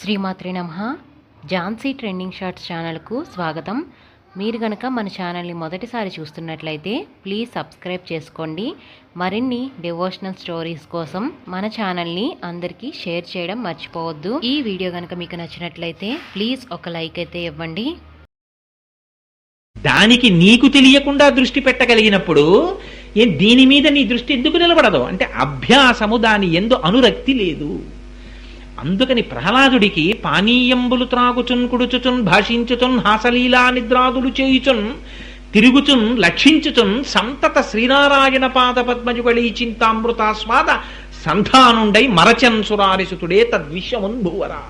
శ్రీమాత్రి నమ. Jhansi trending shorts ఛానల్కు స్వాగతం. మీరు గనక మన ఛానల్ని మొదటిసారి చూస్తున్నట్లయితే ప్లీజ్ సబ్స్క్రైబ్ చేసుకోండి. మరిన్ని డివోషనల్ స్టోరీస్ కోసం మన ఛానల్ని అందరికీ షేర్ చేయడం మర్చిపోవద్దు. ఈ వీడియో గనక మీకు నచ్చినట్లయితే ప్లీజ్ ఒక లైక్ అయితే ఇవ్వండి. దానికి నీకు తెలియకుండా దృష్టి పెట్టగలిగినప్పుడు ఏ దీని మీద నీ దృష్టి ఎందుకు నిలబడదు? అంటే అభ్యాసము దాని ఎందు అనురక్తి లేదు. అందుకని ప్రహ్లాదుడికి పానీయంబులు త్రాగుచున్ కుడుచుచున్ భాషించుచున్ హాసలీలా నిద్రాదులు చేయుచున్ తిరుగుచున్ లక్షించుచున్ సంతత శ్రీనారాయణ పాద పద్మజుగళీ చింతామృతాస్వాద సంధానుండై మరచన్ సురారిసుతుడే తద్విశ్వమున్ భూవరా.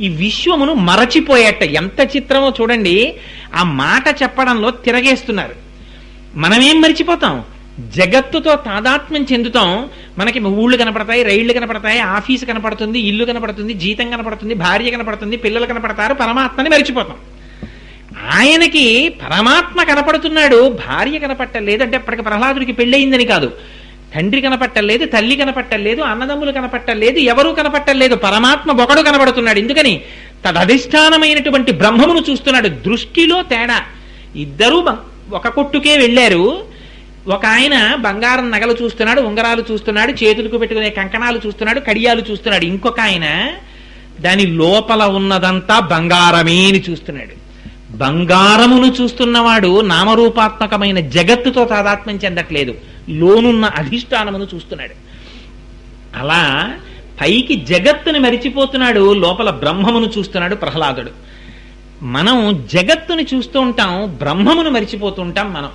ఈ విశ్వమును మరచిపోయేట ఎంత చిత్రమో చూడండి ఆ మాట చెప్పడంలో తిరగేస్తున్నారు. మనమేం మరిచిపోతాం? జగత్తుతో తాదాత్మ్యం చెందుతాం. మనకి ఊళ్ళు కనపడతాయి రైళ్ళు కనపడతాయి ఆఫీసు కనపడుతుంది ఇల్లు కనపడుతుంది జీతం కనపడుతుంది భార్య కనపడుతుంది పిల్లలు కనపడతారు పరమాత్మని మరిచిపోతాం. ఆయనకి పరమాత్మ కనపడుతున్నాడు భార్య కనపట్టలేదు అంటే అప్పటికి ప్రహ్లాదుడికి పెళ్ళయిందని కాదు. తండ్రి కనపట్టలేదు తల్లి కనపట్టలేదు అన్నదమ్ములు కనపట్టలేదు ఎవరూ కనపట్టలేదు పరమాత్మ ఒకడు కనబడుతున్నాడు. ఎందుకని? తదధిష్టానమైనటువంటి బ్రహ్మమును చూస్తున్నాడు. దృష్టిలో తేడా. ఇద్దరూ ఒక కొట్టుకే వెళ్ళారు. ఒక ఆయన బంగారం నగలు చూస్తున్నాడు ఉంగరాలు చూస్తున్నాడు చేతులకు పెట్టుకునే కంకణాలు చూస్తున్నాడు కడియాలు చూస్తున్నాడు. ఇంకొక ఆయన దాని లోపల ఉన్నదంతా బంగారమే అని చూస్తున్నాడు. బంగారమును చూస్తున్నవాడు నామరూపాత్మకమైన జగత్తుతో తాదాత్మ్యం చెందట్లేదు. లోనున్న అధిష్టానమును చూస్తున్నాడు. అలా పైకి జగత్తుని మరిచిపోతున్నాడు లోపల బ్రహ్మమును చూస్తున్నాడు ప్రహ్లాదుడు. మనం జగత్తుని చూస్తూ ఉంటాం బ్రహ్మమును మరిచిపోతుంటాం మనం.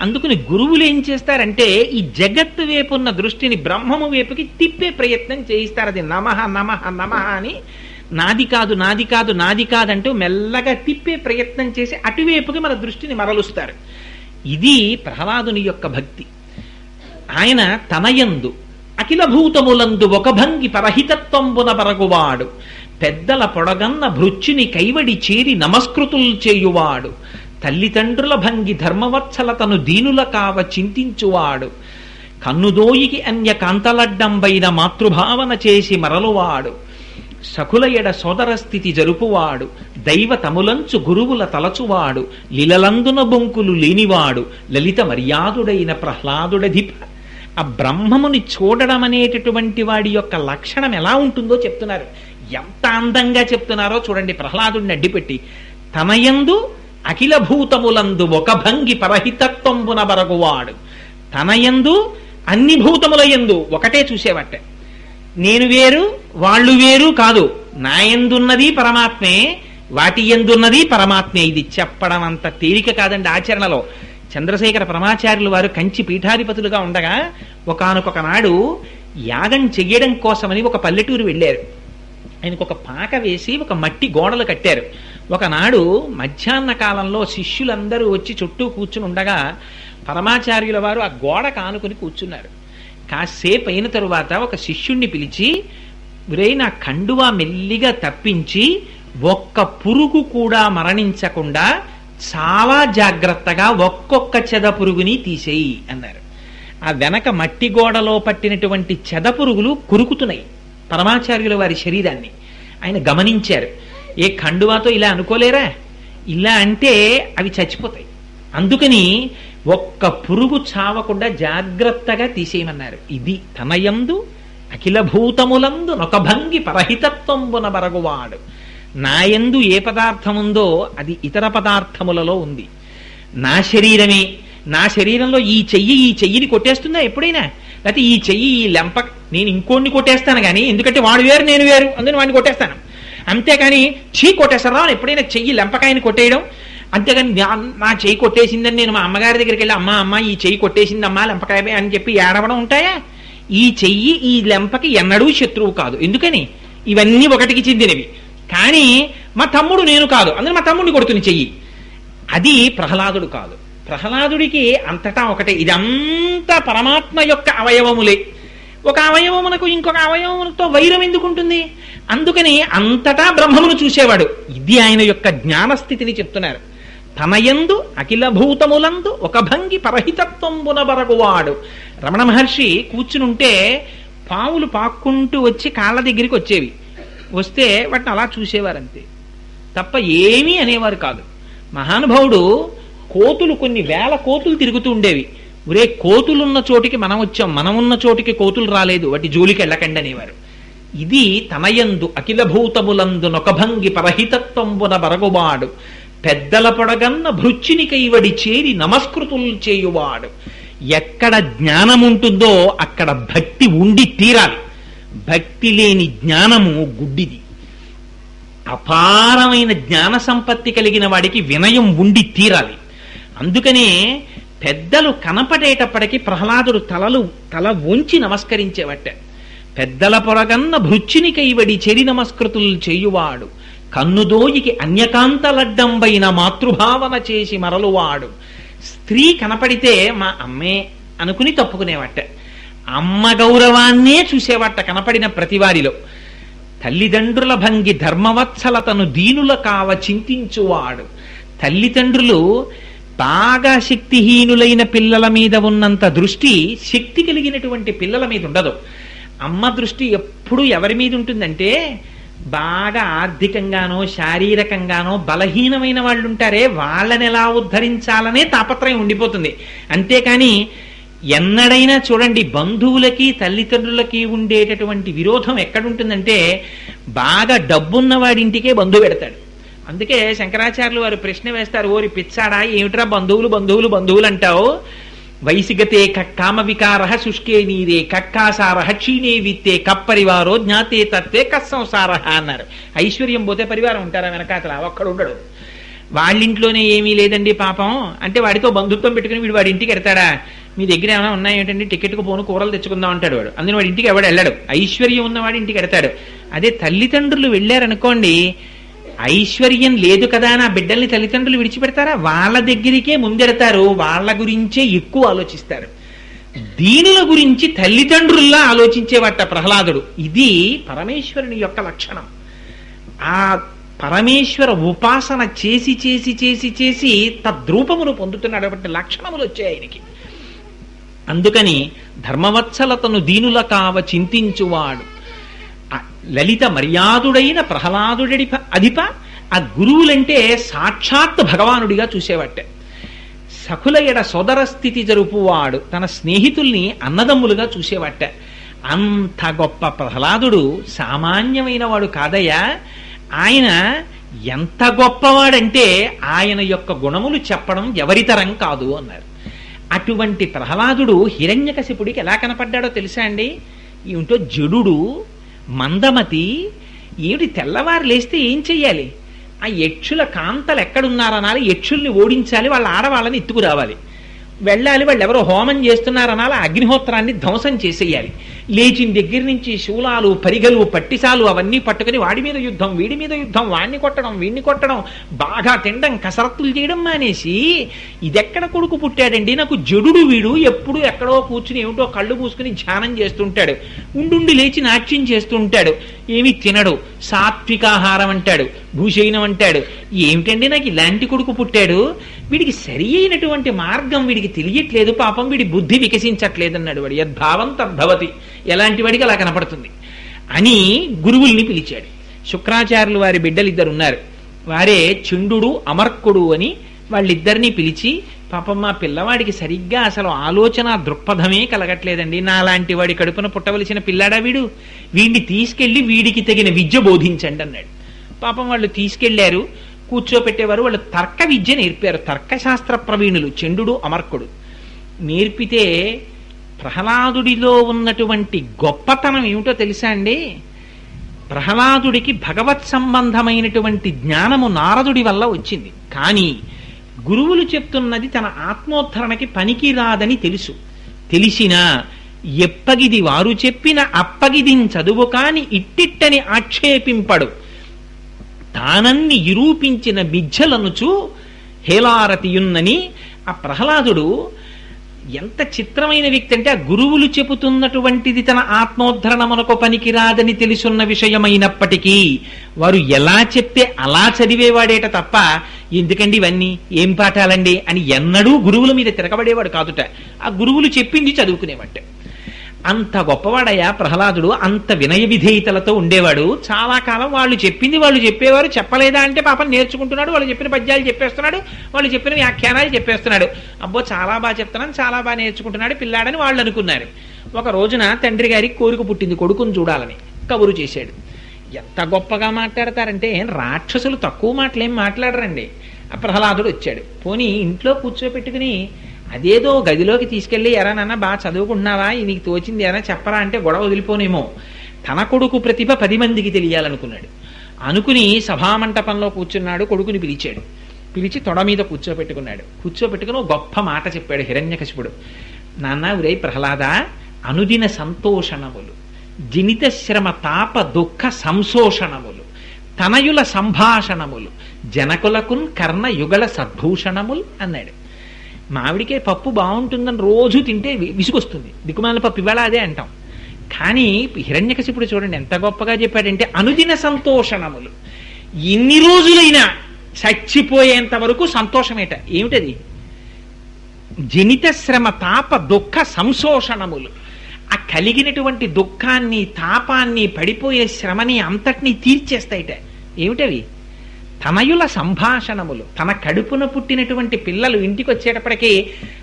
అందుకని గురువులు ఏం చేస్తారంటే ఈ జగత్తు వైపు ఉన్న దృష్టిని బ్రహ్మము వైపుకి తిప్పే ప్రయత్నం చేయిస్తారు అది నమః నమః నమః అని నాది కాదు నాది కాదు నాది కాదంటూ మెల్లగా తిప్పే ప్రయత్నం చేసి అటువైపుకి మన దృష్టిని మరలుస్తారు. ఇది ప్రహ్లాదుని యొక్క భక్తి. ఆయన తనయందు అఖిల భూతములందు ఒక భంగి పరహితత్వంబున పరగువాడు. పెద్దల పొడగన్న భృచ్చుని కైవడి చేరి నమస్కృతులు చేయువాడు. తల్లిదండ్రుల భంగి ధర్మవత్సలతను దీనుల కావ చింతించువాడు. కన్నుదోయికి అన్య కాంతలడ్డంబైన మాతృభావన చేసి మరలువాడు. సకుల ఎడ సోదర స్థితి జరుపువాడు. దైవ తములంచు గురువుల తలచువాడు. లిలలందున బొంకులు లేనివాడు. లలిత మర్యాదుడైన ప్రహ్లాదుడధిప. ఆ బ్రహ్మముని చూడడం అనేటటువంటి వాడి యొక్క లక్షణం ఎలా ఉంటుందో చెప్తున్నారు. ఎంత అందంగా చెప్తున్నారో చూడండి ప్రహ్లాదుడిని అడ్డిపెట్టి. తనయందు అఖిల భూతములందు ఒక భంగి పరహితత్వంబున బరగువాడు. తనయందు అన్ని భూతముల యందు ఒకటే చూసేవట్టే. నేను వేరు వాళ్ళు వేరు కాదు. నా ఎందున్నది పరమాత్మే వాటి ఎందున్నది పరమాత్మే. ఇది చెప్పడం అంత తేలిక కాదండి ఆచరణలో. చంద్రశేఖర పరమాచార్యులు వారు కంచి పీఠాధిపతులుగా ఉండగా ఒకానొక నాడు యాగం చెయ్యడం కోసమని ఒక పల్లెటూరు వెళ్ళారు. ఆయనకు ఒక పాక వేసి ఒక మట్టి గోడలు కట్టారు. ఒకనాడు మధ్యాహ్న కాలంలో శిష్యులందరూ వచ్చి చుట్టూ కూర్చుని ఉండగా పరమాచార్యుల వారు ఆ గోడ కానుకుని కూర్చున్నారు. కాసేపు అయిన తరువాత ఒక శిష్యుణ్ణి పిలిచి రే నా కండువా మెల్లిగా తప్పించి ఒక్క పురుగు కూడా మరణించకుండా చాలా జాగ్రత్తగా ఒక్కొక్క చెద పురుగుని తీసేయి అన్నారు. ఆ వెనక మట్టి గోడలో పట్టినటువంటి చెద పురుగులు కురుకుతున్నాయి పరమాచార్యుల వారి శరీరాన్ని. ఆయన గమనించారు. ఏ ఖండువాతో ఇలా అనుకోలేరా? ఇలా అంటే అవి చచ్చిపోతాయి. అందుకని ఒక్క పురుగు చావకుండా జాగ్రత్తగా తీసేయమన్నారు. ఇది తనయందు అఖిల భూతములందు నొకభంగి పరహితత్వంబున బరగువాడు. నాయందు ఏ పదార్థముందో అది ఇతర పదార్థములలో ఉంది. నా శరీరమే నా శరీరంలో ఈ చెయ్యి ఈ చెయ్యిని కొట్టేస్తుందా ఎప్పుడైనా? లేకపోతే ఈ చెయ్యి ఈ లెంప నేను ఇంకోడిని కొట్టేస్తాను కానీ ఎందుకంటే వాడు వేరు నేను వేరు అందుకని వాడిని కొట్టేస్తాను. అంతేకాని చీ కొట్టేస్తారా అని ఎప్పుడైనా చెయ్యి లెంపకాయని కొట్టేయడం? అంతేగాని నా- నా చెయ్యి కొట్టేసిందని నేను మా అమ్మగారి దగ్గరికి వెళ్ళి అమ్మ అమ్మ ఈ చెయ్యి కొట్టేసిందమ్మా లెంపకాయ అని చెప్పి ఏడవడం ఉంటాయా? ఈ చెయ్యి ఈ లెంపకి ఎన్నడూ శత్రువు కాదు. ఎందుకని? ఇవన్నీ ఒకటికి చెందినవి. కానీ మా తమ్ముడు నేను కాదు. అందులో మా తమ్ముడిని కొడుతుంది చెయ్యి. అది ప్రహ్లాదుడు కాదు. ప్రహ్లాదుడికి అంతటా ఒకటే. ఇదంతా పరమాత్మ యొక్క అవయవములే. ఒక అవయవమునకు ఇంకొక అవయవమునతో వైరం ఎందుకు ఉంటుంది? అందుకని అంతటా బ్రహ్మమును చూసేవాడు. ఇది ఆయన యొక్క జ్ఞానస్థితిని చెప్తున్నారు. తనయందు అఖిల భూతములందు ఒక భంగి పరహితత్వం బరగువాడు. రమణ మహర్షి కూర్చునుంటే పావులు పాక్కుంటూ వచ్చి కాళ్ళ దగ్గరికి వచ్చేవి. వస్తే వాటిని అలా చూసేవారంతే. తప్ప ఏమీ అనేవారు కాదు. మహానుభావుడు కోతులు కొన్ని వేల కోతులు తిరుగుతూ ఉండేవి. ఒరే కోతులున్న చోటికి మనం వచ్చాం మనం ఉన్న చోటికి కోతులు రాలేదు వాటి జోలికి వెళ్ళకండి అనేవారు ఇది తనయందు అఖిల భూతములందు నొకభంగి పరహితత్వంబున బరగువాడు పెద్దల పొడగన్న భృచ్చిని కైవడి చేరి నమస్కృతులు చేయువాడు. ఎక్కడ జ్ఞానం ఉంటుందో అక్కడ భక్తి ఉండి తీరాలి. భక్తి లేని జ్ఞానము గుడ్డిది. అపారమైన జ్ఞాన సంపత్తి కలిగిన వాడికి వినయం ఉండి తీరాలి. అందుకనే పెద్దలు కనపడేటప్పటికి ప్రహ్లాదుడు తలలు తల వంచి నమస్కరించేవట పెద్దల పొరగన్న భృచ్చినికైవడి చెరి నమస్కృతులు చేయువాడు. కన్నుదోయికి అన్యకాంతలడ్డంబైన మాతృభావన చేసి మరలువాడు. స్త్రీ కనపడితే మా అమ్మే అనుకుని తప్పుకునేవట అమ్మ గౌరవాన్నే చూసేవట కనపడిన ప్రతివారిలో. తల్లిదండ్రుల భంగి ధర్మవత్సలతను దీనుల కావ చింతించువాడు. తల్లిదండ్రులు బాగా శక్తిహీనులైన పిల్లల మీద ఉన్నంత దృష్టి శక్తి కలిగినటువంటి పిల్లల మీద ఉండదు. అమ్మ దృష్టి ఎప్పుడు ఎవరి మీద ఉంటుందంటే బాగా ఆర్థికంగానో శారీరకంగానో బలహీనమైన వాళ్ళు ఉంటారే వాళ్ళని ఎలా ఉద్ధరించాలనే తాపత్రయం ఉండిపోతుంది. అంతేకాని ఎన్నడైనా చూడండి బంధువులకి తల్లిదండ్రులకి ఉండేటటువంటి విరోధం ఎక్కడుంటుందంటే బాగా డబ్బున్న వాడింటికే బంధువు పెడతాడు. అందుకే శంకరాచార్యులు వారు ప్రశ్న వేస్తారు ఓరి పిచ్చాడా ఏమిట్రా బంధువులు బంధువులు బంధువులు అంటావు? వైసిగతే కామ వికార శుష్కే నీరే కక్కాసార క్షీణే విత్తే కప్పరివారో జ్ఞాతే తత్వే కస్సంసార అన్నారు. ఐశ్వర్యం పోతే పరివారం ఉంటారా వెనకాతల? ఒక్కడు ఉండడు. వాళ్ళింట్లోనే ఏమీ లేదండి పాపం. అంటే వాడితో బంధుత్వం పెట్టుకుని వీడు వాడి ఇంటికి వెడతాడా మీ దగ్గర ఏమైనా ఉన్నాయేంటండి టికెట్కు పోను కూరలు తెచ్చుకుందాం అంటాడు వాడు. అందులో వాడి ఇంటికి ఎవడు వెళ్ళాడు. ఐశ్వర్యం ఉన్నవాడి ఇంటికి వెడతాడు అదే తల్లిదండ్రులు వెళ్ళారనుకోండి ఐశ్వర్యం లేదు కదా నా బిడ్డల్ని తల్లిదండ్రులు విడిచిపెడతారా? వాళ్ళ దగ్గరికే ముందెడతారు. వాళ్ళ గురించే ఎక్కువ ఆలోచిస్తారు. దీనుల గురించి తల్లిదండ్రుల్లా ఆలోచించేవాట ప్రహ్లాదుడు. ఇది పరమేశ్వరుని యొక్క లక్షణం. ఆ పరమేశ్వర ఉపాసన చేసి చేసి చేసి చేసి తద్రూపమును పొందుతున్నాడు కాబట్టి లక్షణములు వచ్చాయి ఆయనకి. అందుకని ధర్మవత్సలతను దీనుల కావ చింతించువాడు. లలిత మర్యాదుడైన ప్రహ్లాదుడి అధిప ఆ గురువులంటే సాక్షాత్ భగవానుడిగా చూసేవట్టే. సఖుల ఎడ సోదర స్థితి జరుపువాడు తన స్నేహితుల్ని అన్నదమ్ములుగా చూసేవాట అంత గొప్ప ప్రహ్లాదుడు సామాన్యమైన వాడు కాదయ్యా. ఆయన ఎంత గొప్పవాడంటే ఆయన యొక్క గుణములు చెప్పడం ఎవరితరం కాదు అన్నారు. అటువంటి ప్రహ్లాదుడు హిరణ్యకశిపుడికి ఎలా కనపడ్డాడో తెలుసా అండి? ఏమిటో జడుడు మందమతి ఏమిటి తెల్లవారు లేస్తే ఏం చెయ్యాలి? ఆ యక్షుల కాంతలు ఎక్కడున్నారనాలి యక్షుల్ని ఓడించాలి వాళ్ళ ఆడవాళ్ళని ఎత్తుకురావాలి. వెళ్ళాలి వాళ్ళు ఎవరో హోమం చేస్తున్నారనాలి అగ్నిహోత్రాన్ని ధ్వంసం చేసేయాలి. లేచిన దగ్గర నుంచి శూలాలు పరిగలు పట్టిసాలు అవన్నీ పట్టుకుని వాడి మీద యుద్ధం వీడి మీద యుద్ధం వాడిని కొట్టడం వీడిని కొట్టడం బాగా తినడం కసరత్తులు చేయడం మానేసి ఇదెక్కడ కొడుకు పుట్టాడండి? నాకు జడుడు వీడు ఎప్పుడు ఎక్కడో కూర్చుని ఏమిటో కళ్ళు పూసుకుని ధ్యానం చేస్తుంటాడు. ఉండుండి లేచి నాట్యం చేస్తుంటాడు. ఏమి తినడు. సాత్వికాహారం అంటాడు. భూషైనం అంటాడు. ఏమిటండి నాకు ఇలాంటి కొడుకు పుట్టాడు? వీడికి సరి అయినటువంటి మార్గం వీడికి తెలియట్లేదు పాపం వీడి బుద్ధి వికసించట్లేదు అన్నాడు వాడు. యద్భావం తద్భవతి. ఎలాంటి వాడికి అలా కనపడుతుంది? అని గురువుల్ని పిలిచాడు. శుక్రాచార్యులు వారి బిడ్డలు ఇద్దరు ఉన్నారు వారే చుండు అమర్కుడు అని వాళ్ళిద్దరినీ పిలిచి పాపం మా పిల్లవాడికి సరిగ్గా అసలు ఆలోచన దృక్పథమే కలగట్లేదండి. నాలాంటి వాడి కడుపున పుట్టవలసిన పిల్లాడా వీడు? వీడిని తీసుకెళ్ళి వీడికి తగిన విద్య బోధించండి అన్నాడు. పాపం వాళ్ళు తీసుకెళ్ళారు. కూర్చోపెట్టేవారు వాళ్ళు తర్క విద్య నేర్పారు. తర్కశాస్త్ర ప్రవీణులు చండు అమర్కుడు. నేర్పితే ప్రహ్లాదుడిలో ఉన్నటువంటి గొప్పతనం ఏమిటో తెలుసా అండి? ప్రహ్లాదుడికి భగవత్ సంబంధమైనటువంటి జ్ఞానము నారదుడి వల్ల వచ్చింది. కానీ గురువులు చెప్తున్నది తన ఆత్మోద్ధరణకి పనికి రాదని తెలుసు. తెలిసినా ఎప్పగిది వారు చెప్పిన అప్పగిదిని చదువు కాని ఇట్టిట్టని ఆక్షేపింపడు. తానన్ని నిరూపించిన బిజ్జలనుచు హేలారతియున్నని ఆ ప్రహ్లాదుడు ఎంత చిత్రమైన వ్యక్తి అంటే ఆ గురువులు చెబుతున్నటువంటిది తన ఆత్మోద్ధరణమునకు పనికిరాదని తెలుసున్న విషయమైనప్పటికీ వారు ఎలా చెప్తే అలా చదివేవాడేట తప్ప ఎందుకండి ఇవన్నీ? ఏం పాఠాలండి? అని ఎన్నడూ గురువుల మీద తిరగబడేవాడు కాదుట. ఆ గురువులు చెప్పింది చదువుకునేవాట అంత గొప్పవాడయ్యా ప్రహ్లాదుడు అంత వినయ విధేయతలతో ఉండేవాడు. చాలా కాలం వాళ్ళు చెప్పింది వాళ్ళు చెప్పేవారు చెప్పలేదా అంటే పాపం నేర్చుకుంటున్నాడు వాళ్ళు చెప్పిన పద్యాలు చెప్పేస్తున్నాడు వాళ్ళు చెప్పిన వ్యాఖ్యానాలు చెప్పేస్తున్నాడు. అబ్బో చాలా బాగా చెప్తున్నాను చాలా బాగా నేర్చుకుంటున్నాడు పిల్లాడని వాళ్ళు అనుకున్నారు. ఒక రోజున తండ్రి గారికి కోరిక పుట్టింది కొడుకుని చూడాలని కబురు చేశాడు. ఎంత గొప్పగా మాట్లాడతారంటే రాక్షసులు తక్కువ మాటలు ఏం మాట్లాడరండి. ఆ ప్రహ్లాదుడు వచ్చాడు. పోనీ ఇంట్లో కూర్చోపెట్టుకుని అదేదో గదిలోకి తీసుకెళ్ళి ఎరా నాన్న బాగా చదువుకుంటున్నావా? నీకు తోచింది ఎరా చెప్పరా? అంటే గొడవ వదిలిపోనేమో. తన కొడుకు ప్రతిభ పది మందికి తెలియాలనుకున్నాడు. అనుకుని సభామంటపంలో కూర్చున్నాడు కొడుకుని పిలిచాడు. పిలిచి తొడ మీద కూర్చోపెట్టుకున్నాడు. కూర్చోపెట్టుకుని ఒక గొప్ప మాట చెప్పాడు హిరణ్యకశిపుడు. నాన్న ఉరే ప్రహ్లాద అనుదిన సంతోషణములు జనిత శ్రమ తాప దుఃఖ సంశోషణములు తనయుల సంభాషణములు జనకులకున్ కర్ణ యుగల సద్భూషణములు అన్నాడు. మామిడికాయ పప్పు బాగుంటుందని రోజు తింటే విసుగొస్తుంది. దిక్కుమాల పప్పు ఇవాళ అదే అంటాం. కానీ హిరణ్యకశిపుడు చూడండి ఎంత గొప్పగా చెప్పాడంటే అనుదిన సంతోషణములు. ఎన్ని రోజులైనా చచ్చిపోయేంత వరకు సంతోషమేట. ఏమిటది? జనిత శ్రమ తాప దుఃఖ సంశోషణములు. ఆ కలిగినటువంటి దుఃఖాన్ని తాపాన్ని పడిపోయే శ్రమని అంతటినీ తీర్చేస్తాయిట. ఏమిటవి? తనయుల సంభాషణములు తన కడుపున పుట్టినటువంటి పిల్లలు ఇంటికి వచ్చేటప్పటికీ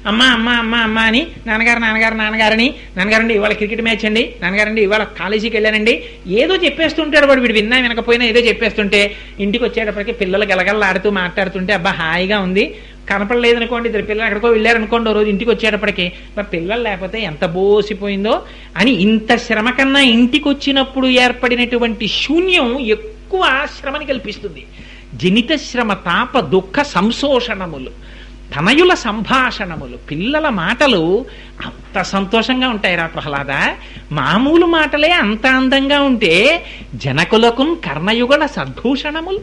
అమ్మా అమ్మా అమ్మా అమ్మా అని నాన్నగారు నాన్నగారు నాన్నగారని నాన్నగారండి ఇవాళ క్రికెట్ మ్యాచ్ అండి నాన్నగారండి ఇవాళ కాలేజీకి వెళ్ళానండి ఏదో చెప్పేస్తుంటాడు వాడు వీడు విన్నా వినకపోయినా ఏదో చెప్పేస్తుంటే ఇంటికి వచ్చేటప్పటికి పిల్లలు గలగలలాడుతూ మాట్లాడుతుంటే అబ్బా హాయిగా ఉంది కనపడలేదు అనుకోండి ఇద్దరు పిల్లలు ఎక్కడికో వెళ్ళారనుకోండి ఓ రోజు ఇంటికి వచ్చేటప్పటికి మరి పిల్లలు లేకపోతే ఎంత బోసిపోయిందో అని ఇంత శ్రమ కన్నా ఇంటికి వచ్చినప్పుడు ఏర్పడినటువంటి శూన్యం ఎక్కువ శ్రమని కల్పిస్తుంది. జనిత శ్రమ తాప దుఃఖ సంశోషణములు తనయుల సంభాషణములు పిల్లల మాటలు అంత సంతోషంగా ఉంటాయిరా ప్రహ్లాద. మామూలు మాటలే అంత అందంగా ఉంటే జనకులకు కర్ణయుగల సద్భూషణములు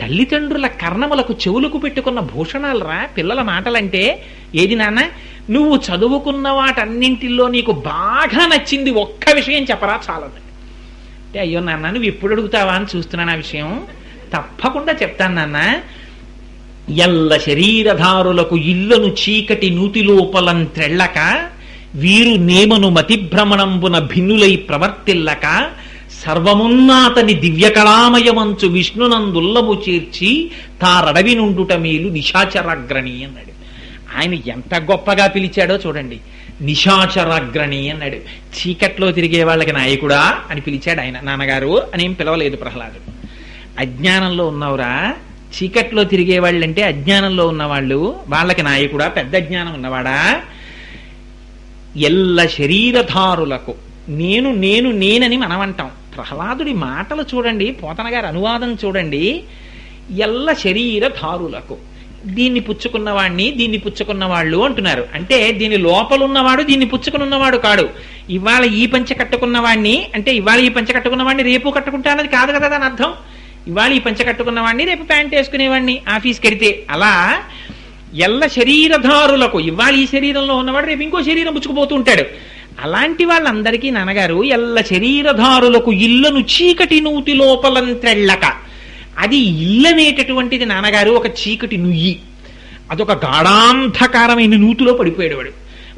తల్లిదండ్రుల కర్ణములకు చెవులకు పెట్టుకున్న భూషణాలు రా పిల్లల మాటలంటే. ఏది నాన్న నువ్వు చదువుకున్న వాటన్నింటిలో నీకు బాగా నచ్చింది ఒక్క విషయం చెప్పరా చాలదు. అంటే అయ్యో నాన్న నువ్వు ఎప్పుడు అడుగుతావా అని చూస్తున్నాను ఆ విషయం. తప్పకుండా చెప్తాను నాన్న. ఎల్ల శరీరధారులకు ఇల్లును చీకటి నూతిలోపలం త్రెళ్ళక వీరు నేమను మతిభ్రమణంబున భిన్నులై ప్రవర్తిల్లక సర్వమున్నాతని దివ్యకళామయమంచు విష్ణునందుల్లము చేర్చి తారడవి నుండుట మేలు నిశాచరాగ్రణి అన్నాడు. ఆయన ఎంత గొప్పగా పిలిచాడో చూడండి. నిశాచరాగ్రణి అన్నాడు. చీకట్లో తిరిగే వాళ్ళకి నాయకుడా అని పిలిచాడు ఆయన. నాన్నగారు అని ఏం పిలవలేదు ప్రహ్లాదుడు అజ్ఞానంలో ఉన్నవరా. చీకట్లో తిరిగే వాళ్ళంటే అజ్ఞానంలో ఉన్నవాళ్ళు. వాళ్ళకి నాయకుడా పెద్ద జ్ఞానం ఉన్నవాడా? ఎల్ల శరీరధారులకు. నేను నేను నేనని మనం అంటాం ప్రహ్లాదుడి మాటలు చూడండి పోతన గారి అనువాదం చూడండి. ఎల్ల శరీరధారులకు. దీన్ని పుచ్చుకున్నవాడిని దీన్ని పుచ్చుకున్న వాళ్ళు అంటున్నారు. అంటే దీని లోపల ఉన్నవాడు దీన్ని పుచ్చుకుని ఉన్నవాడు కాడు. ఇవాళ ఈ పంచ కట్టుకున్నవాడిని అంటే ఇవాళ ఈ పంచ కట్టుకున్నవాడిని రేపు కట్టుకుంటా అన్నది కాదు కదా దాని అర్థం? ఇవాళ ఈ పంచ కట్టుకున్నవాడిని రేపు ప్యాంట్ వేసుకునేవాడిని ఆఫీస్కి వెడితే అలా ఎల్ల శరీరధారులకు ఇవాళ ఈ శరీరంలో ఉన్నవాడు రేపు ఇంకో శరీరం పుచ్చుకుపోతూ ఉంటాడు. అలాంటి వాళ్ళందరికీ నాన్నగారు ఎల్ల శరీరధారులకు ఇళ్ళను చీకటి నూతి లోపలంత్రెళ్ళక అది ఇల్లనేటటువంటిది నాన్నగారు ఒక చీకటి నుయ్యి. అదొక గాఢాంధకారమైన నూతిలో పడిపోయాడు వాడు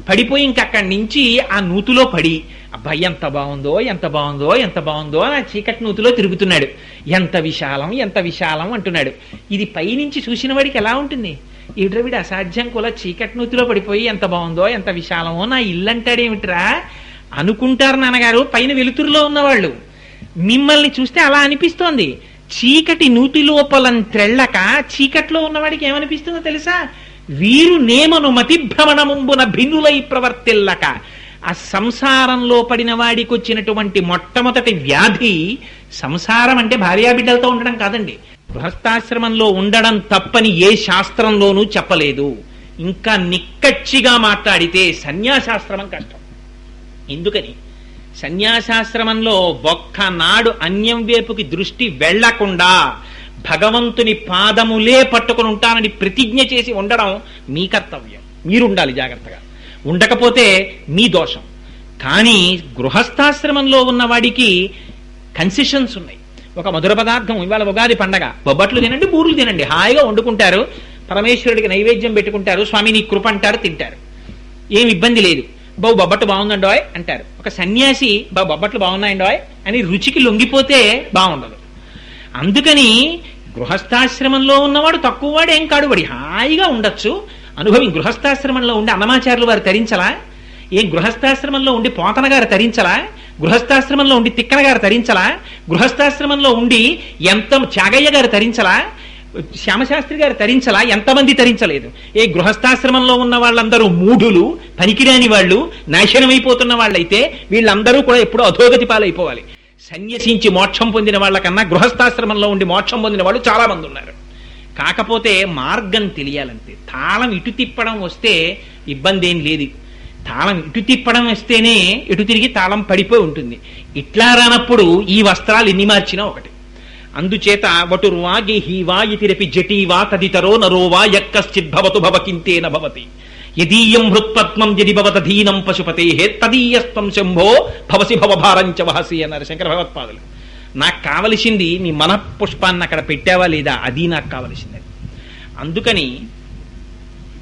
పడిపోయి ఇంకక్కడి నుంచి ఆ నూతిలో పడి అబ్బాయి ఎంత బాగుందో ఎంత బాగుందో ఎంత బాగుందో అని ఆ చీకటి నూతిలో తిరుగుతున్నాడు. ఎంత విశాలం ఎంత విశాలం అంటున్నాడు. ఇది పైనుంచి చూసిన వాడికి ఎలా ఉంటుంది? ఈడ్ర వీడు అసాధ్యం కూడా చీకటి నూతిలో పడిపోయి ఎంత బాగుందో ఎంత విశాలమో నా ఇల్లు అంటాడేమిట్రా అనుకుంటారు నాన్నగారు పైన వెలుతురులో ఉన్నవాళ్ళు. మిమ్మల్ని చూస్తే అలా అనిపిస్తోంది. చీకటి నూతి లోపలం త్రెళ్ళక చీకట్లో ఉన్నవాడికి ఏమనిపిస్తుందో తెలుసా? వీరు నేమను ముంబున భిన్నులై ప్రవర్తిల్లక. ఆ సంసారంలో పడిన వాడికి వచ్చినటువంటి మొట్టమొదటి వ్యాధి సంసారం అంటే భార్యాబిడ్డలతో ఉండడం కాదండి. గృహస్థాశ్రమంలో ఉండడం తప్పని ఏ శాస్త్రంలోనూ చెప్పలేదు. ఇంకా నిక్కచ్చిగా మాట్లాడితే సన్యాసాశ్రమం కష్టం. ఎందుకని? సన్యాసాశ్రమంలో ఒక్కనాడు అన్యం వైపుకి దృష్టి వెళ్ళకుండా భగవంతుని పాదములే పట్టుకుని ఉంటానని ప్రతిజ్ఞ చేసి ఉండడం మీ కర్తవ్యం. మీరు ఉండాలి జాగ్రత్తగా. ఉండకపోతే మీ దోషం. కానీ గృహస్థాశ్రమంలో ఉన్నవాడికి కన్సెషన్స్ ఉన్నాయి. ఒక మధుర పదార్థం ఇవాళ ఉగాది పండగ. బొబ్బట్లు తినండి బూరులు తినండి. హాయిగా వండుకుంటారు. పరమేశ్వరుడికి నైవేద్యం పెట్టుకుంటారు. స్వామి నీ కృప అంటారు తింటారు. ఏమి ఇబ్బంది లేదు. బాబు బొబ్బట్లు బాగుందండోయ్ అంటారు. ఒక సన్యాసి బాబు బొబ్బట్లు బాగున్నాయండోయ్ అని రుచికి లొంగిపోతే బాగుండదు. అందుకని గృహస్థాశ్రమంలో ఉన్నవాడు తక్కువ వాడు ఏం కాడు వాడి హాయిగా ఉండొచ్చు. అనుభవి గృహస్థాశ్రమంలో ఉండి అన్నమాచార్యులు వారు తరించలా? ఏం గృహస్థాశ్రమంలో ఉండి పోతన గారు తరించలా? గృహస్థాశ్రమంలో ఉండి తిక్కన గారు తరించలా? గృహస్థాశ్రమంలో ఉండి ఎంత త్యాగయ్య గారు తరించలా? శ్యామశాస్త్రి గారు తరించలా? ఎంతమంది తరించలేదు? ఏ గృహస్థాశ్రమంలో ఉన్న వాళ్ళందరూ మూఢులు పనికిరాని వాళ్ళు నాశనమైపోతున్న వాళ్ళైతే వీళ్ళందరూ కూడా ఎప్పుడూ అధోగతి పాలైపోవాలి. సన్యసించి మోక్షం పొందిన వాళ్ళకన్నా గృహస్థాశ్రమంలో ఉండి మోక్షం పొందిన వాళ్ళు చాలా మంది ఉన్నారు. కాకపోతే మార్గం తెలియాలంతే తాళం ఇటు తిప్పడం వస్తే ఇబ్బంది ఏం లేదు. తాళం ఇటు తిప్పడం వస్తేనే ఇటు తిరిగి తాళం పడిపోయి ఉంటుంది. ఇట్లా రానప్పుడు ఈ వస్త్రాలు ఎన్ని మార్చినా ఒకటి. అందుచేత వటుర్వా గేహీవా ఇతిరపి జటీవా తదితరో నరోవా యక్కశ్చిద్భవతు భవకింతేన భవతి. యదీయం హృత్పద్మం యది భవతధీనం పశుపతే తదీయస్తం శంభో భవసి భవభారంచ వహసి అన్నారు శంకర భగవత్పాదులు. నాకు కావలసింది నీ మనఃపుష్పాన్ని అక్కడ పెట్టావా లేదా? అది నాకు కావలసింది. అందుకని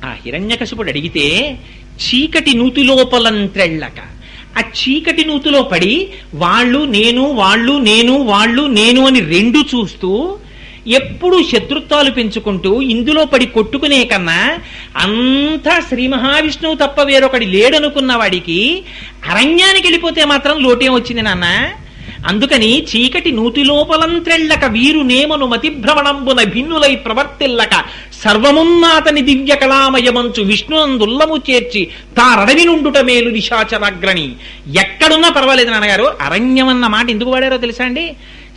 ఆ హిరణ్యకశిపుడు అడిగితే చీకటి నూతిలోపలంత్రెళ్ళక. ఆ చీకటి నూతిలో పడి వాళ్ళు నేను వాళ్ళు నేను వాళ్ళు నేను అని రెండు చూస్తూ ఎప్పుడు శత్రుత్వాలు పెంచుకుంటూ ఇందులో పడి కొట్టుకునే కన్నా అంతా శ్రీ మహావిష్ణువు తప్ప వేరొకటి లేడనుకున్న వాడికి అరణ్యానికి వెళ్ళిపోతే మాత్రం లోటేం వచ్చింది నాన్న? అందుకని చీకటి నూతి లోపలంత్రెళ్ళక వీరు నేమను మతిభ్రమణంబున భిన్నులై ప్రవర్తిల్లక సర్వమున్నాతని దివ్య కళామయమంచు విష్ణునందుల్లము చేర్చి తారడవి నుండుట మేలు నిశాచరాగ్రణి. ఎక్కడున్నా పర్వాలేదు నాన్నగారు అరణ్యం అన్న మాట ఎందుకు వాడారో తెలుసా అండి?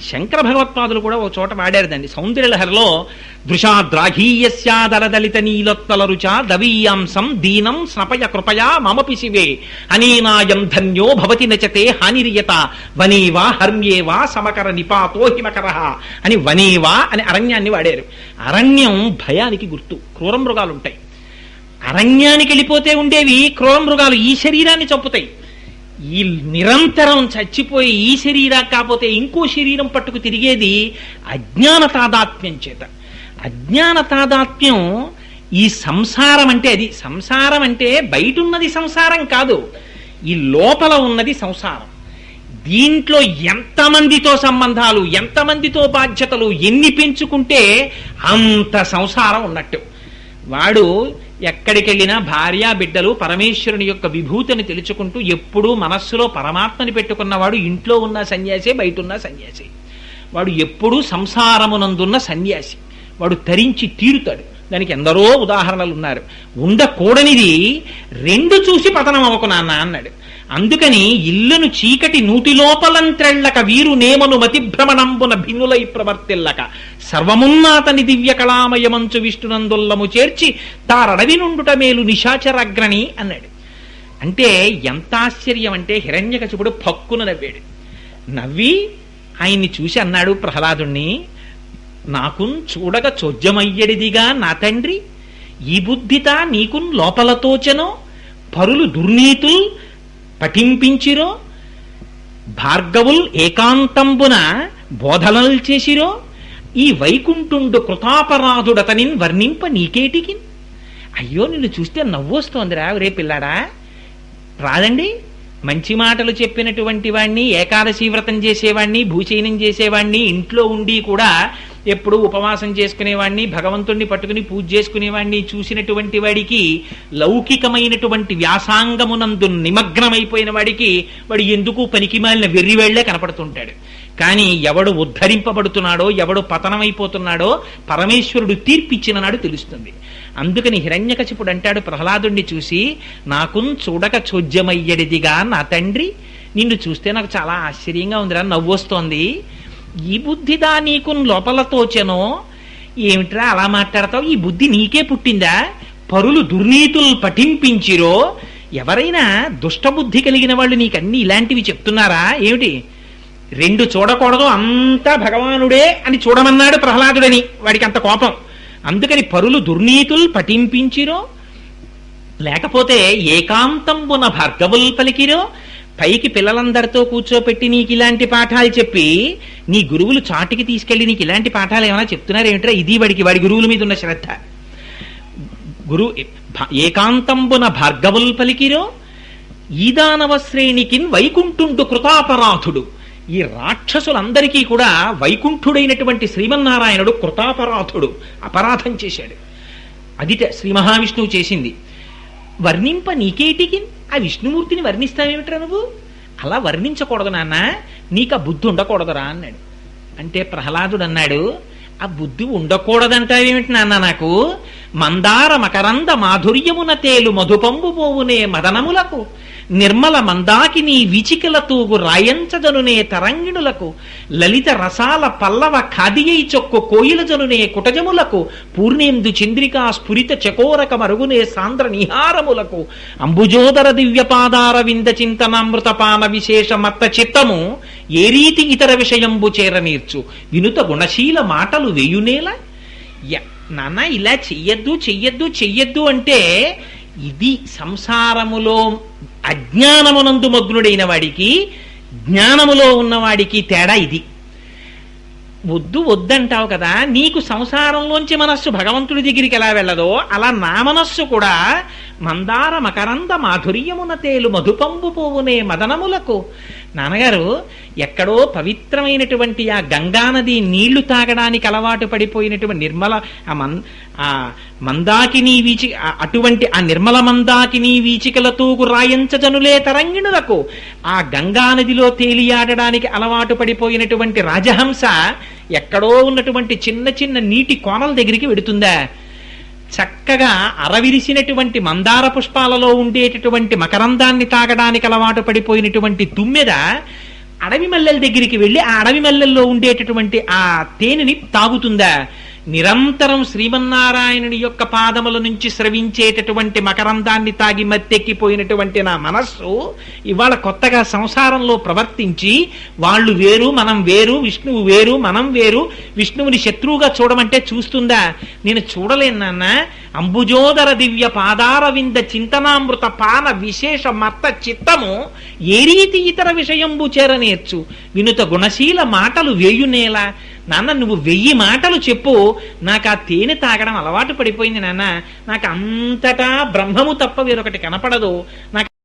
శంకర భగవత్పాదులు కూడా ఒక చోట వాడారుదండి. సౌందర్యలహరిలో దృశాద్రాఘీయస్యాదలదలిత నీలోత్తల రుచ దవీయాంసం దీనం స్నపయ కృపయా మమపి శివే. అనీనాయం ధన్యో భవతి నచతే హానిరియత. వనేవా హర్మ్యేవా సమకర నిపాతో హిమకర అని వనేవా అని అరణ్యాన్ని వాడారు. అరణ్యం భయానికి గుర్తు క్రూర మృగాలు ఉంటాయి అరణ్యానికి వెళ్ళిపోతే ఉండేవి క్రూర మృగాలు ఈ శరీరాన్ని చంపుతాయి. ఈ నిరంతరం చచ్చిపోయి ఈ శరీరం కాకపోతే ఇంకో శరీరం పట్టుకు తిరిగేది అజ్ఞాన తాదాత్మ్యం చేత. అజ్ఞాన తాదాత్మ్యం ఈ సంసారం అంటే అది. సంసారం అంటే బయట ఉన్నది సంసారం కాదు. ఈ లోపల ఉన్నది సంసారం. దీంట్లో ఎంతమందితో సంబంధాలు ఎంతమందితో బాధ్యతలు ఎన్ని పెంచుకుంటే అంత సంసారం ఉన్నట్టు. వాడు ఎక్కడికెళ్ళినా భార్య బిడ్డలు పరమేశ్వరుని యొక్క విభూతిని తెలుసుకుంటూ ఎప్పుడూ మనస్సులో పరమాత్మని పెట్టుకున్నవాడు ఇంట్లో ఉన్న సన్యాసి బయట ఉన్న సన్యాసి. వాడు ఎప్పుడూ సంసారమునందున్న సన్యాసి. వాడు తరించి తీరుతాడు. దానికి ఎందరో ఉదాహరణలు ఉన్నారు ఉండకూడనిది రెండు చూసి పతనం అవ్వకు నాన్న అన్నాడు. అందుకని ఇల్లును చీకటి నూటి లోపలంత్రెళ్ళక వీరు నేమను మతిభ్రమణంబున భిన్నులై ప్రవర్తిల్లక. సర్వమున్నాతని దివ్య కళామయమంచు విష్ణునందుల్లము చేర్చి తారడవి నుండుట మేలు నిశాచరగ్రణి అన్నాడు. అంటే ఎంత ఆశ్చర్యం అంటే హిరణ్యకశిపుడు పక్కున నవ్వాడు. నవ్వి ఆయన్ని చూసి అన్నాడు ప్రహ్లాదుణ్ణి నాకున్ చూడక చొజ్జమయ్యడిదిగా నా తండ్రి. ఈ బుద్ధిత నీకున్ లోపలతోచెనో పరులు దుర్నీతుల్ పఠింపించిరో? భార్గవుల్ ఏకాంతంబున బోధనలు చేసిరో? ఈ వైకుంఠుండు కృతాపరాధుడతనిన్ వర్ణింప నీకేటికి అయ్యో నిన్ను చూస్తే నవ్వొస్తోందిరా రే పిల్లాడా. రాదండి మంచి మాటలు చెప్పినటువంటి వాణ్ణి ఏకాదశి వ్రతం చేసేవాణ్ణి భూచయనం చేసేవాణ్ణి ఇంట్లో ఉండి కూడా ఎప్పుడు ఉపవాసం చేసుకునేవాణ్ణి భగవంతుణ్ణి పట్టుకుని పూజ చేసుకునేవాణ్ణి చూసినటువంటి వాడికి లౌకికమైనటువంటి వ్యాసాంగమునందు నిమగ్నమైపోయిన వాడికి వాడు ఎందుకు పనికిమాలిన వెర్రివేళ్ళే కనపడుతుంటాడు. కానీ ఎవడు ఉద్ధరింపబడుతున్నాడో ఎవడు పతనమైపోతున్నాడో పరమేశ్వరుడు తీర్పిచ్చిన నాడు తెలుస్తుంది. అందుకని హిరణ్యకశిపుడు అంటాడు ప్రహ్లాదుణ్ణి చూసి నాకున్ చూడక చోద్యమయ్యడిదిగా నా తండ్రి. నిన్ను చూస్తే నాకు చాలా ఆశ్చర్యంగా ఉందిరా నవ్వొస్తోంది. ఈ బుద్ధిదా నీకు లోపల తోచెనో? ఏమిట్రా అలా మాట్లాడతావు? ఈ బుద్ధి నీకే పుట్టిందా? పరులు దుర్నీతులు పఠింపించిరో? ఎవరైనా దుష్టబుద్ధి కలిగిన వాళ్ళు నీకన్నీ ఇలాంటివి చెప్తున్నారా? ఏమిటి? రెండు చూడకూడదు అంతా భగవానుడే అని చూడమన్నాడు ప్రహ్లాదుడని. వాడికి అంత కోపం. అందుకని పరులు దుర్నీతులు పఠింపించిరో? లేకపోతే ఏకాంతంబున భార్గవులు పలికిరో? పైకి పిల్లలందరితో కూర్చోపెట్టి నీకు ఇలాంటి పాఠాలు చెప్పి నీ గురువులు చాటుకి తీసుకెళ్ళి నీకు ఇలాంటి పాఠాలు ఏమైనా చెప్తున్నారు ఏమిట్రా ఇది వాడికి వాడి గురువుల మీద ఉన్న శ్రద్ధ. గురు ఏకాంతంబున భార్గవుల్ పలికిరో ఈదానవ శ్రేణికిన్ వైకుంఠుండు కృతాపరాధుడు. ఈ రాక్షసులందరికీ కూడా వైకుంఠుడైనటువంటి శ్రీమన్నారాయణుడు కృతాపరాధుడు అపరాధం చేశాడు. అదిట శ్రీ మహావిష్ణువు చేసింది. వర్ణింప నీకేటికిన్? ఆ విష్ణుమూర్తిని వర్ణిస్తావేమిట్రా నువ్వు? అలా వర్ణించకూడదు నాన్న. నీకు ఆ బుద్ధి ఉండకూడదురా అన్నాడు. అంటే ప్రహ్లాదుడు అన్నాడు ఆ బుద్ధి ఉండకూడదంటావేమిటి నాన్న నాకు? మందార మకరంద మాధుర్యమున తేలు మధుపంబు పోవునే మదనములకు నిర్మల మందాకిని విచికల తూగు రాయంచజనునే తరంగిణులకు లలిత రసాల పల్లవ ఖాదియై చొక్కు కోయిల జనునే కుటజములకు పూర్ణేందు చంద్రికా స్ఫురిత చకోరక మరుగునే సాంద్ర నిహారములకు అంబుజోదర దివ్యపాదార వింద చింతనామృతపాన విశేష మత్త చిత్తము ఏ రీతి ఇతర విషయంబు చేరనీర్చు? వినుత గుణశీల మాటలు వేయునేలా? య- నాన్న ఇలా చెయ్యొద్దు చెయ్యొద్దు చెయ్యొద్దు అంటే ఇది సంసారములో అజ్ఞానమునందు మగ్నుడైన వాడికి జ్ఞానములో ఉన్నవాడికి తేడా ఇది. వద్దు వద్దంటావు కదా నీకు సంసారంలోంచి మనస్సు భగవంతుడి దగ్గరికి ఎలా వెళ్ళదో అలా నా మనస్సు కూడా మందార మకరంద మాధుర్యమున తేలు మధుపంబు పోవునే మదనములకు నాన్నగారు ఎక్కడో పవిత్రమైనటువంటి ఆ గంగానది నీళ్ళు తాగడానికి అలవాటు పడిపోయినటువంటి నిర్మల ఆ మన్ ఆ మందాకిని వీచి అటువంటి ఆ నిర్మల మందాకిని వీచికలతో రాయించజనులే తరంగిణులకు. ఆ గంగానదిలో తేలియాడడానికి అలవాటు పడిపోయినటువంటి రాజహంస ఎక్కడో ఉన్నటువంటి చిన్న చిన్న నీటి కోనల దగ్గరికి వెడుతుందా? చక్కగా అరవిరిసినటువంటి మందార పుష్పాలలో ఉండేటటువంటి మకరందాన్ని తాగడానికి అలవాటు పడిపోయినటువంటి తుమ్మెద అడవి మల్లెల దగ్గరికి వెళ్ళి ఆ అడవి మల్లెల్లో ఉండేటటువంటి ఆ తేనెని తాగుతుందా? నిరంతరం శ్రీమన్నారాయణుని యొక్క పాదముల నుంచి స్రవించేటటువంటి మకరందాన్ని తాగి మత్తెక్కిపోయినటువంటి నా మనస్సు ఇవాళ కొత్తగా సంసారంలో ప్రవర్తించి వాళ్ళు వేరు మనం వేరు విష్ణువు వేరు మనం వేరు విష్ణువుని శత్రువుగా చూడమంటే చూస్తుందా? నేను చూడలేను నాన్న. అంబుజోదర దివ్య పాదారవింద చింతనామృత పాన విశేష మత్త చిత్తము ఏ రీతి ఇతర విషయంబు చేరనేర్చు? వినుత గుణశీల మాటలు వేయునేలా నాన్న నువ్వు వెయ్యి మాటలు చెప్పు. నాకు ఆ తేనె తాగడం అలవాటు పడిపోయింది నాన్న. నాకు అంతటా బ్రహ్మము తప్ప వేరొకటి కనపడదు. నాకు